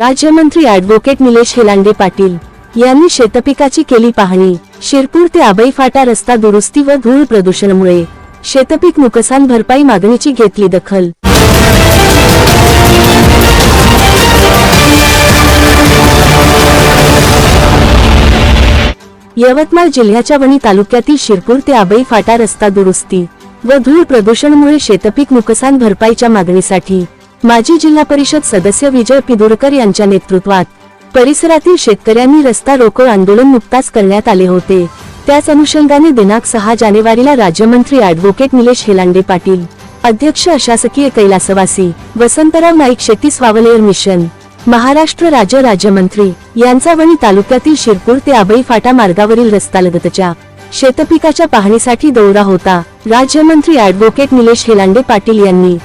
राज्यमंत्री ॲडव्होकेट निलेश हेलांडे पाटील यांनी शेतपिकाची केली पाहणी. शिरपूर ते आबई फाटा रस्ता दुरुस्ती व धूळ प्रदूषणामुळे शेतपीक नुकसान भरपाई मागणीची घेतली दखल. यवतमाळ जिल्ह्याच्या वणी तालुक्यातील शिरपूर ते आबई फाटा रस्ता दुरुस्ती व धूळ प्रदूषणमुळे शेतपीक नुकसान भरपाईच्या मागणीसाठी माजी जिल्हा परिषद सदस्य विजय पिदुरकर यांच्या नेतृत्वात परिसरातील शेतकऱ्यांनी रस्ता रोको आंदोलन नुकताच करण्यात आले होते. त्याच अनुषंगाने दिनांक सहा जानेवारीला राज्यमंत्री ॲडव्होकेट निलेश हेलांडे पाटील अध्यक्ष अशासकीय कैलासवासी वसंतराव नाईक शेती स्वावलंबन मिशन महाराष्ट्र राज्य राज्यमंत्री यांचा वणी तालुक्यातील शिरपूर ते आबई फाटा मार्गावरील रस्तालगतच्या शेतपिकाच्या पाहणीसाठी दौरा होता. राज्यमंत्री ॲडव्होकेट निलेश हेलांडे पाटील यांनी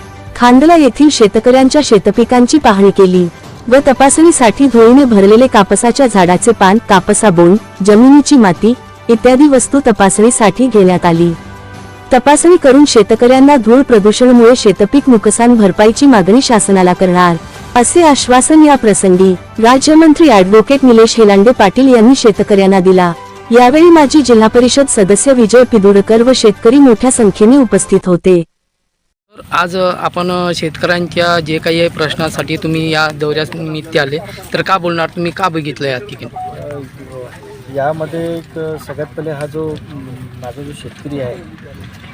खांदला येथील शेतकऱ्यांच्या शेतपिकांची पाहणी केली व तपासणीसाठी धुळीने भरलेले कापसाच्या झाडाचे पान कापसा बोंड जमिनीची माती इत्यादी वस्तू तपासणीसाठी घेण्यात आली. तपासणी करून शेतकऱ्यांना धूळ प्रदूषणामुळे शेतपीक नुकसान भरपाईची मागणी शासनाला करणार असे आश्वासन या प्रसंगी राज्यमंत्री ॲडव्होकेट निलेश हेलांडे पाटील यांनी शेतकऱ्यांना दिला. यावेळी माजी जिल्हा परिषद सदस्य विजय पिदुरकर व शेतकरी मोठ्या संख्येने उपस्थित होते. तर आज आपण शेतकऱ्यांच्या जे काही आहे प्रश्नासाठी तुम्ही या दौऱ्यास निमित्त आले. तर का बोलणार? तुम्ही का बघितलं या ठिकाणी यामध्ये एक सगळ्यात पहिले हा जो माझा जो शेतकरी आहे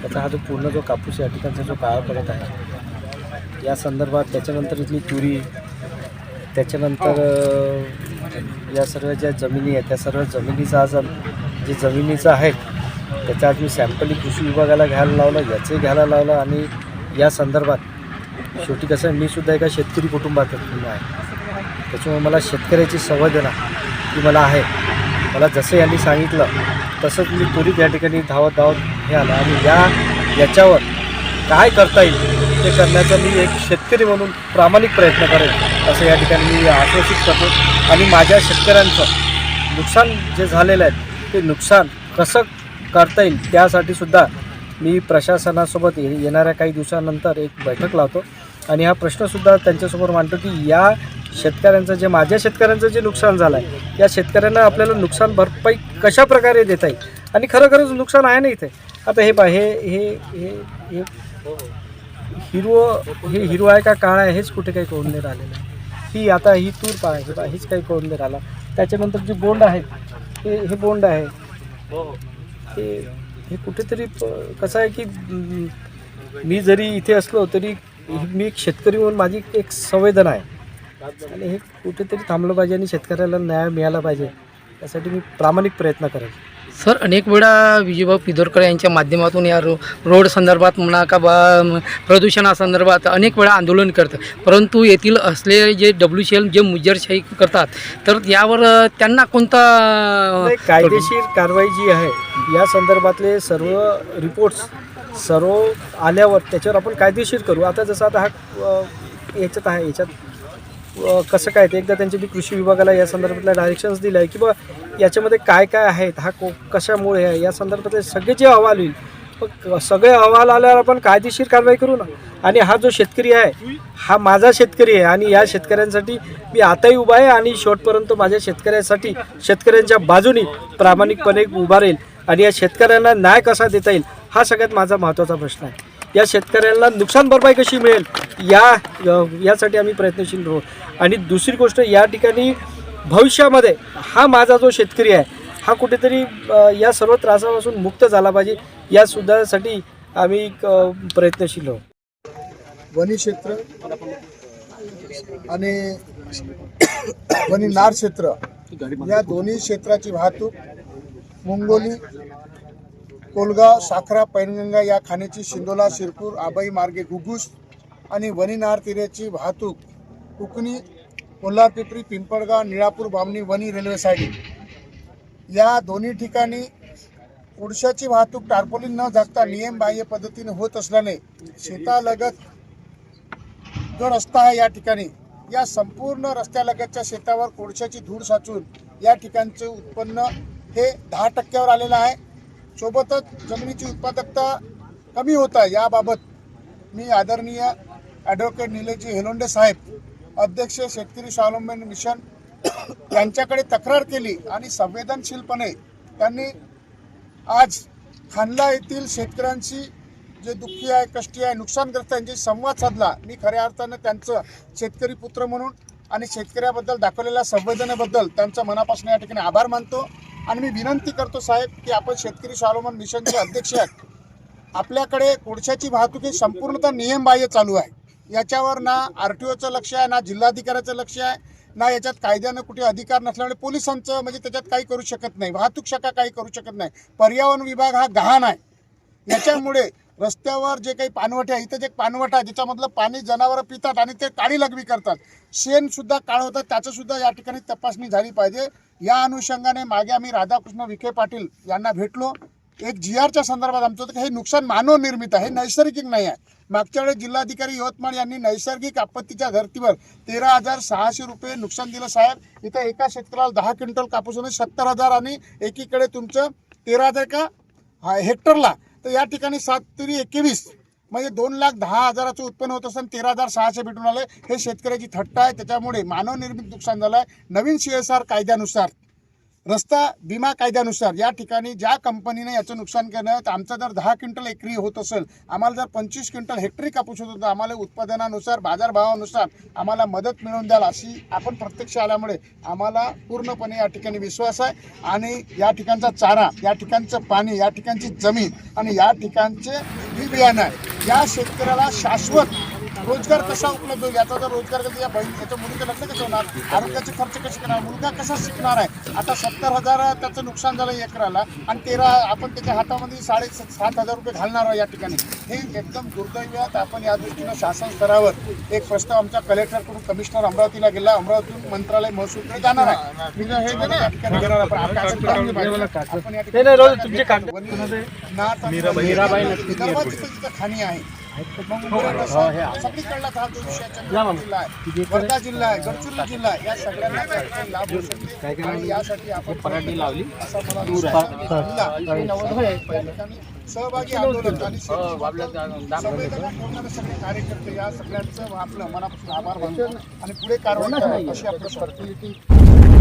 त्याचा हा जो पूर्ण जो कापूस या ठिकाणचा जो काळा पडत आहे या संदर्भात त्याच्यानंतर इथली तुरी त्याच्यानंतर या सर्व ज्या जमिनी आहेत त्या सर्व जमिनीचा आज जे जमिनीचं आहे त्याचा आज मी सॅम्पल कृषी विभागाला घ्यायला लावलं याचंही घ्यायला लावलं आणि या संदर्भात शेवटी कसं मी सुद्धा एका शेतकरी कुटुंबात आहे. त्याच्यामुळे मला शेतकऱ्याची संवेदना ती मला आहे. मला जसं यांनी सांगितलं तसंच मी त्वरित या ठिकाणी धावत धावत हे आलं आणि या याच्यावर काय करता येईल ते करण्याचा मी एक शेतकरी म्हणून प्रामाणिक प्रयत्न करेन असं या ठिकाणी मी आश्वासित करतो. आणि माझ्या शेतकऱ्यांचं नुकसान जे झालेलं आहे ते नुकसान कसं करता येईल त्यासाठी सुद्धा मी प्रशासनासोबत ये येणाऱ्या काही दिवसानंतर एक बैठक लावतो. आणि हा प्रश्नसुद्धा त्यांच्यासमोर मांडतो की या शेतकऱ्यांचं जे माझ्या शेतकऱ्यांचं जे नुकसान झालं आहे या शेतकऱ्यांना आपल्याला नुकसान भरपाई कशा प्रकारे देता येईल? आणि खरं खरंच नुकसान आहे ना इथे? आता हे पा हे हे हे हे हिरवं हे हिरवं आहे का काळा आहे हेच कुठे काही कळून नाही राहिलेलं आहे. ही आता ही तूर पा बा हेच काही कळून नाही राहिला त्याच्यानंतर जे बोंड आहे हे हे बोंड आहे. हे हे कुठेतरी प- कसं आहे की मी जरी इथे असलो तरी मी एक शेतकरी म्हणून माझी एक संवेदना आहे. आणि हे कुठेतरी थांबलं पाहिजे आणि शेतकऱ्याला न्याय मिळाला पाहिजे यासाठी मी प्रामाणिक प्रयत्न करेन. सर अनेक वेळा विजयभाऊ पिदोरकर यांच्या माध्यमातून या रो रोड संदर्भात म्हणा का बा प्रदूषणासंदर्भात अनेक वेळा आंदोलन करतं. परंतु येथील असलेले J W C L J मुजरशाही करतात तर यावर त्यांना कोणता कायदेशीर कारवाई जी आहे या संदर्भातले सर्व रिपोर्ट्स सर्व आल्यावर त्याच्यावर आपण कायदेशीर करू. आता जसं आता हा याच्यात आहे याच्यात कसं काय ते एकदा त्यांच्या मी कृषी विभागाला या संदर्भातल्या डायरेक्शन्स दिल्या आहे की बा याच्यामध्ये काय काय आहेत हा को कशामुळे आहे या संदर्भातले सगळे जे अहवाल येईल मग सगळे अहवाल आल्यावर आपण कायदेशीर कारवाई करू ना. आणि हा जो शेतकरी आहे हा माझा शेतकरी आहे आणि या शेतकऱ्यांसाठी मी आताही उभा आहे आणि शेवटपर्यंत माझ्या शेतकऱ्यांसाठी शेतकऱ्यांच्या बाजूनी प्रामाणिकपणे उभा राहील आणि या शेतकऱ्यांना न्याय कसा देता येईल हा सगळ्यात माझा महत्त्वाचा प्रश्न आहे. या शेतकऱ्यांना नुकसान भरपाई कशी मिळेल या यासाठी आम्ही प्रयत्नशील राहू. आणि दुसरी गोष्ट या ठिकाणी भविष्यामध्ये हा माझा जो शेतकरी आहे हा कुठेतरी या सर्व त्रासापासून मुक्त झाला पाहिजे या सुद्धासाठी आम्ही एक प्रयत्नशील आहोत. वनी क्षेत्र आणि वनी नार क्षेत्र या दोन्ही क्षेत्राची वाहतूक मुंगोली कोलगाव साखरा पैनगंगा या खाण्याची शिंदोला शिरपूर आबाई मार्गे घुगुस आणि वनी नार तिऱ्याची वाहतूक कुकणी कोल्हापिपरी पिंपळगाव निळापूर बामणी वनी रेल्वे साईड. या दोन्ही ठिकाणी उडशाची वाहतूक टार्पोलिन न झाकता नियमबाह्य पद्धतीने होत असल्याने शेतालगत जो रस्ता आहे या ठिकाणी या संपूर्ण रस्त्यालगतच्या शेतावर कोळशाची धूळ साचून या ठिकाणचे उत्पन्न हे दहा टक्क्यावर आलेलं आहे. सोबतच जमिनीची उत्पादकता कमी होत आहे. याबाबत मी आदरणीय ॲडव्होकेट निलेजी हेलोंडे साहेब अध्यक्ष शेतकरी स्वावलंबन मिशन यांच्याकडे तक्रार केली आणि संवेदनशीलपणे त्यांनी आज खानला येथील शेतकऱ्यांशी जे दुःखी आहे कष्टी आहे नुकसानग्रस्त यांची संवाद साधला. मी खऱ्या अर्थानं त्यांचं शेतकरी पुत्र म्हणून आणि शेतकऱ्याबद्दल दाखवलेल्या संवेदनेबद्दल त्यांचं मनापासून या ठिकाणी आभार मानतो. आणि मी विनंती करतो साहेब की आपण शेतकरी स्वावलंबन मिशनचे अध्यक्ष आहेत. आपल्याकडे कोळशाची वाहतूक ही संपूर्णतः नियमबाह्य चालू आहे. याच्यावर ना आर टी ओचं लक्ष आहे ना जिल्हाधिकाऱ्याचं लक्ष आहे ना याच्यात कायद्यानं कुठे अधिकार नसल्यामुळे पोलिसांचं म्हणजे त्याच्यात काही करू शकत नाही वाहतूक शाखा काही करू शकत नाही. पर्यावरण विभाग हा गहाण आहे. याच्यामुळे रस्त्यावर जे काही पानवटे आहे इथं जे पानवट आहे ज्याच्यामधलं पाणी जनावरं पितात आणि ते काळी लगवी करतात शेणसुद्धा काळ होतं त्याचंसुद्धा या ठिकाणी तपासणी झाली पाहिजे. या अनुषंगाने मागे आम्ही राधाकृष्ण विखे पाटील यांना भेटलो. एक जी आरच्या संदर्भात आमचं होतं की हे नुकसान मानव निर्मित आहे हे नैसर्गिक नाही आहे. मागच्या वेळेस जिल्हाधिकारी यवतमाळ यांनी नैसर्गिक आपत्तीच्या धर्तीवर तेरा हजार सहाशे रुपये नुकसान दिलं. साहेब इथं एका शेतकऱ्याला दहा क्विंटल कापूस होणे सत्तर हजार आणि एकीकडे तुमचं तेरा हजार का? हा, हेक्टरला. तर या ठिकाणी सात तरी एकवीस म्हणजे दोन लाख दहा हजाराचं उत्पन्न होत असताना तेरा हजार सहाशे भेटून आलं हे शेतकऱ्याची थट्टा आहे. त्याच्यामुळे मानवनिर्मित नुकसान झालं आहे नवीन सी एस आर कायद्यानुसार रस्ता विमा कायद्यानुसार या ठिकाणी ज्या कंपनीने याचं नुकसान केलं तर आमचं जर दहा क्विंटल एकरी होत असेल आम्हाला जर पंचवीस क्विंटल हेक्टरी कापूस होत होता आम्हाला उत्पादनानुसार बाजारभावानुसार आम्हाला मदत मिळवून द्याल अशी आपण प्रत्यक्ष आल्यामुळे आम्हाला पूर्णपणे या ठिकाणी विश्वास आहे. आणि या ठिकाणचा चारा या ठिकाणचं पाणी या ठिकाणची जमीन आणि या ठिकाणचे बी बियाणं या शेतकऱ्याला शाश्वत रोजगार कसा उपलब्ध होईल? याचा जर रोजगार तर या बहीण याच्या मुलीचं लग्न कसं होणार? आरोग्याचे खर्च कसे करणार? मुलगा कसा शिकणार आहे? आता सत्तर हजार त्याचं नुकसान झालं एकराला आणि तेरा आपण त्याच्या हातामध्ये साडे सात हजार रुपये घालणार आहे या ठिकाणी. हे एकदम दुर्दैवी आहे तर आपण या दृष्टीनं शासन स्तरावर एक प्रस्ताव आमच्या कलेक्टरकडून कमिशनर अमरावतीला गेला. अमरावतीतून मंत्रालय महसूलकडे जाणार आहे. मी हे गेलं या ठिकाणी आपण या खाणी आहे. सगळीकडला हा जो विषयाचा जिल्हा आहे. वर्धा जिल्हा आहे गडचिरोली जिल्हा आहे. या सगळ्यांना त्याचा लाभ होऊ शकते. आणि यासाठी आपण पराठी लावली? असा मला सहभागी आंदोलन आणि संवेदना ठेवणारे सगळे कार्यकर्ते या सगळ्यांचं आपलं मनापासून आभार मानतो. आणि पुढे कारवाई करावी अशी अपेक्षा